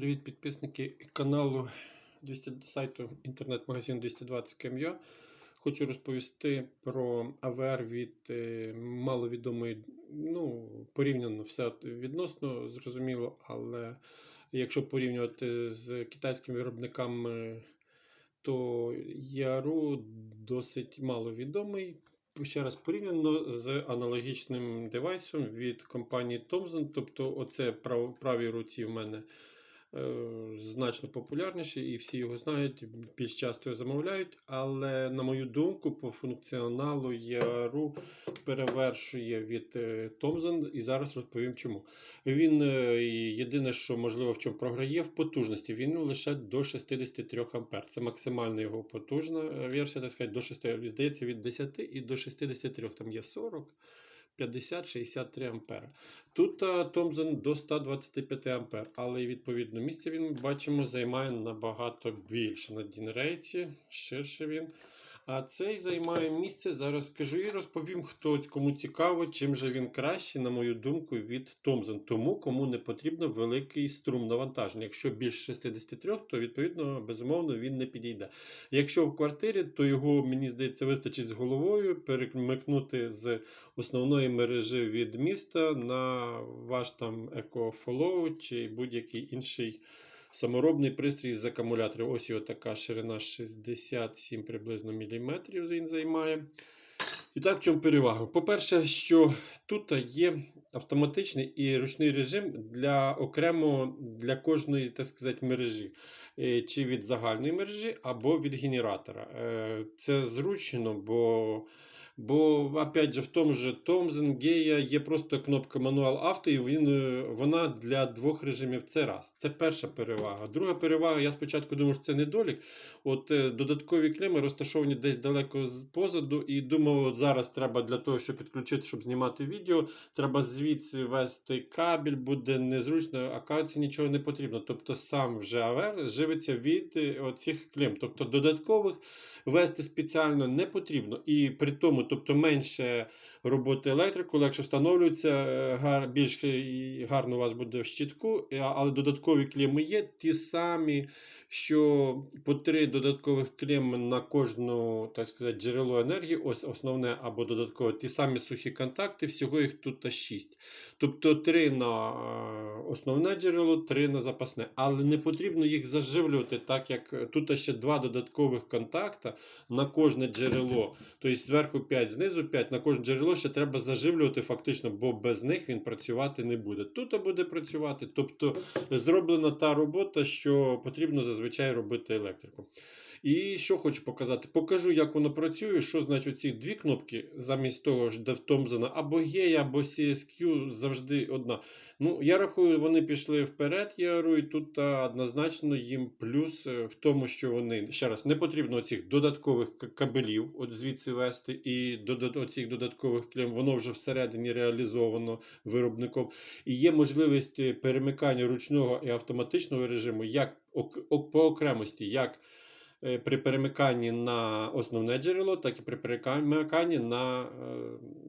Привіт, підписники каналу 200, сайту інтернет-магазин 220 КМЯ. Хочу розповісти про АВР від е, маловідомої, ну, порівняно все відносно зрозуміло, але якщо порівнювати з китайськими виробниками, то Яру досить маловідомий. Ще раз порівняно з аналогічним девайсом від компанії Thomson. Тобто, оце прав, правій руці в мене е, значно популярніший, і всі його знають, більш часто замовляють. Але, на мою думку, по функціоналу Яру перевершує від е, і зараз розповім чому. Він е, єдине, що можливо в чому програє, в потужності. Він лише до 63 А. Це максимальна його потужна е, версія, так сказати, до 6, здається, від 10 і до 63. Там є 40. 50-63 ампер. Тут Томзен до 125 ампер, але відповідно місце він бачимо займає набагато більше на Дінрейці, ширше він. А цей займає місце, зараз скажу і розповім, хто кому цікаво, чим же він кращий, на мою думку, від Thomson. Тому кому не потрібно великий струм навантаження. Якщо більше 63, то відповідно, безумовно, він не підійде. Якщо в квартирі, то його, мені здається, вистачить з головою перемикнути з основної мережі від міста на ваш там EcoFlow чи будь-який інший. Саморобний пристрій з акумуляторів. Ось його така ширина 67 приблизно міліметрів він займає. І так, в чому перевага? По-перше, що тут є автоматичний і ручний режим для окремо для кожної так сказати, мережі, е, чи від загальної мережі, або від генератора. Е, це зручно, бо Бо, опять же, в тому же Thomson, Гея є просто кнопка мануал авто, і він, е, вона для двох режимів це раз. Це перша перевага. Друга перевага, я спочатку думав, що це недолік. От е, Додаткові клеми розташовані десь далеко позаду. І думав, от зараз треба для того, щоб підключити, щоб знімати відео, треба звідси вести кабель, буде незручно, а кажеться, нічого не потрібно. Тобто сам вже АВР живиться від е, оцих клем. Тобто додаткових вести спеціально не потрібно. І при тому, тобто менше роботи електрику, легше встановлюється, е, більш гарно у вас буде в щитку, але додаткові кліми є ті самі, що по три додаткових клем на кожну так сказати, джерело енергії, ось основне або додаткове, ті самі сухі контакти, всього їх тут 6. Тобто три на е, основне джерело, три на запасне. Але не потрібно їх заживлювати, так як тут ще два додаткових контакта на кожне джерело. Тобто зверху 5, знизу 5, на кожне джерело ще треба заживлювати фактично, бо без них він працювати не буде. Тут буде працювати. Тобто зроблена та робота, що потрібно зазвичай робити електрику. І що хочу показати? Покажу, як воно працює, що значить ці дві кнопки, замість того ж Thomson, або G, або CSQ завжди одна. Ну, Я рахую, вони пішли вперед, я і тут однозначно їм плюс е, в тому, що вони ще раз не потрібно цих додаткових кабелів от звідси вести, і до цих додаткових клем, воно вже всередині реалізовано виробником. І є можливість е, перемикання ручного і автоматичного режиму як по окремості. як при перемиканні на основне джерело, так і при перемиканні на е,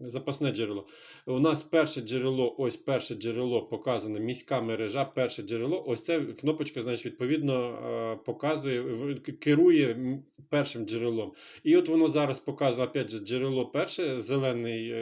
запасне джерело. У нас перше джерело, ось перше джерело показане, міська мережа, перше джерело. Ось ця кнопочка, значить, відповідно, е, показує, керує першим джерелом. І от воно зараз показує опять же, джерело перше, зелений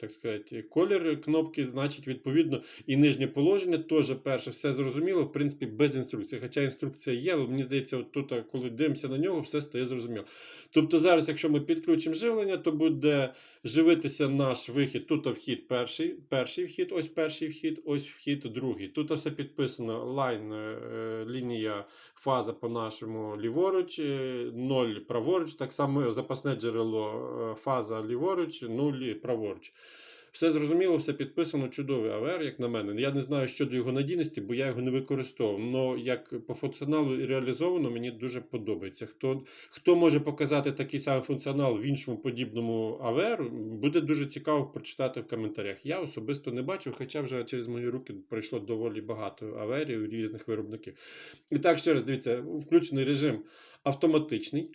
так сказати, колір кнопки, значить, відповідно, і нижнє положення теж перше, все зрозуміло, в принципі, без інструкції. Хоча інструкція є, але мені здається, от тут, коли дивимося на нього, все стає зрозуміло. Тобто, зараз, якщо ми підключимо живлення, то буде живитися наш вихід. Тут вхід перший, перший вхід, ось перший вхід, ось вхід другий. Тут все підписано лайн, е, лінія, фаза по нашому ліворуч, 0 е, праворуч. Так само запасне джерело, е, фаза ліворуч, 0 праворуч. Все зрозуміло, все підписано, чудовий АВР, як на мене. Я не знаю щодо його надійності, бо я його не використовував. Але як по функціоналу реалізовано, мені дуже подобається. Хто хто може показати такий самий функціонал в іншому подібному АВР, буде дуже цікаво прочитати в коментарях. Я особисто не бачив, хоча вже через мої руки пройшло доволі багато АВРів різних виробників. І так, ще раз дивіться, включений режим автоматичний.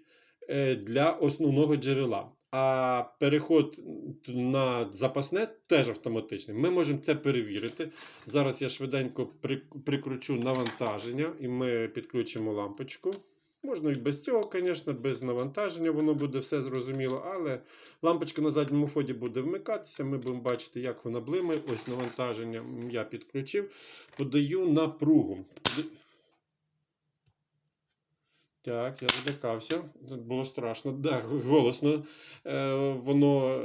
Е, для основного джерела. А переход на запасне теж автоматичний. Ми можемо це перевірити. Зараз я швиденько прикручу навантаження і ми підключимо лампочку. Можна і без цього, звісно, без навантаження, воно буде все зрозуміло, але лампочка на задньому фоді буде вмикатися. Ми будемо бачити, як вона блимає. Ось навантаження я підключив. Подаю напругу. Так, я злякався. Було страшно. Да, голосно. Е, воно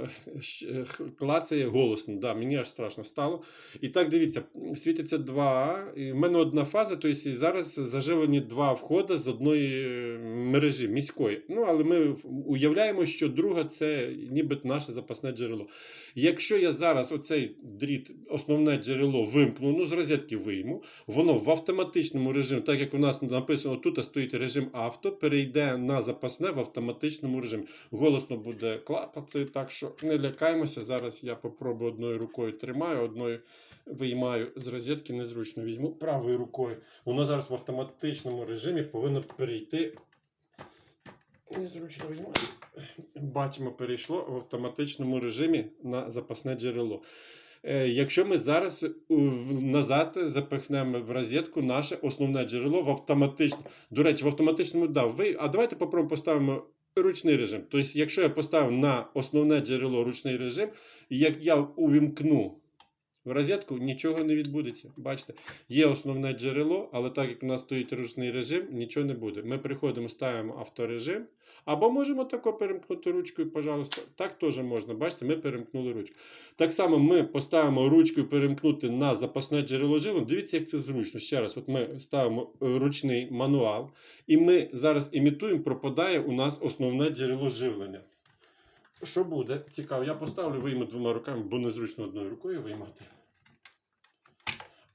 е, клацає голосно. Да, мені аж страшно стало. І так, дивіться, світиться два. І в мене одна фаза, тобто зараз заживлені два входи з одної е, мережі міської. Ну, але ми уявляємо, що друга це ніби наше запасне джерело. Якщо я зараз оцей дріт, основне джерело вимкну, ну з розетки вийму, воно в автоматичному режимі, так як у нас написано, тут стоїть режим авто, перейде на запасне в автоматичному режимі. Голосно буде клапати, так що не лякаємося. Зараз я попробую одною рукою тримаю, одною виймаю з розетки, незручно візьму правою рукою. Воно зараз в автоматичному режимі повинно перейти. Незручно виймаю. Бачимо, перейшло в автоматичному режимі на запасне джерело. Е, Якщо ми зараз в- назад запихнемо в розетку наше основне джерело в автоматично. До речі, в автоматичному дав. ви. А давайте попробуємо поставимо ручний режим. Тобто, якщо я поставив на основне джерело ручний режим, як я увімкну в розетку, нічого не відбудеться. Бачите, є основне джерело, але так як у нас стоїть ручний режим, нічого не буде. Ми приходимо, ставимо авторежим. Або можемо тако перемкнути ручкою, пожалуйста. Так теж можна. Бачите, ми перемкнули ручку. Так само ми поставимо ручкою перемкнути на запасне джерело живлення. Дивіться, як це зручно. Ще раз, от ми ставимо е, ручний мануал, і ми зараз імітуємо, пропадає у нас основне джерело живлення. Що буде? Цікаво, я поставлю, вийму двома руками, бо незручно одною рукою виймати.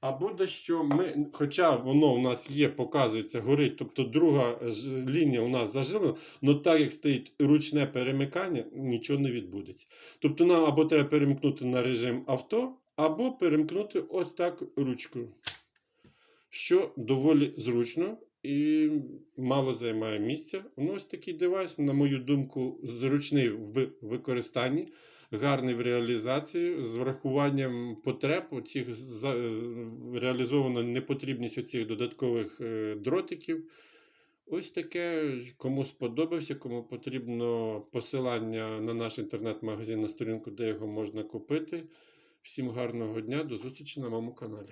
А буде, що ми, хоча воно у нас є, показується, горить, тобто друга лінія у нас зажилена, але так як стоїть ручне перемикання, нічого не відбудеться. Тобто нам або треба перемкнути на режим авто, або перемкнути ось так ручкою. Що доволі зручно і мало займає місця. Воно ось такий девайс, на мою думку, зручний в використанні гарний в реалізації з врахуванням потреб оцих реалізовано непотрібність оцих додаткових е, дротиків. Ось таке, кому сподобався, кому потрібно посилання на наш інтернет-магазин на сторінку, де його можна купити. Всім гарного дня, до зустрічі на моєму каналі.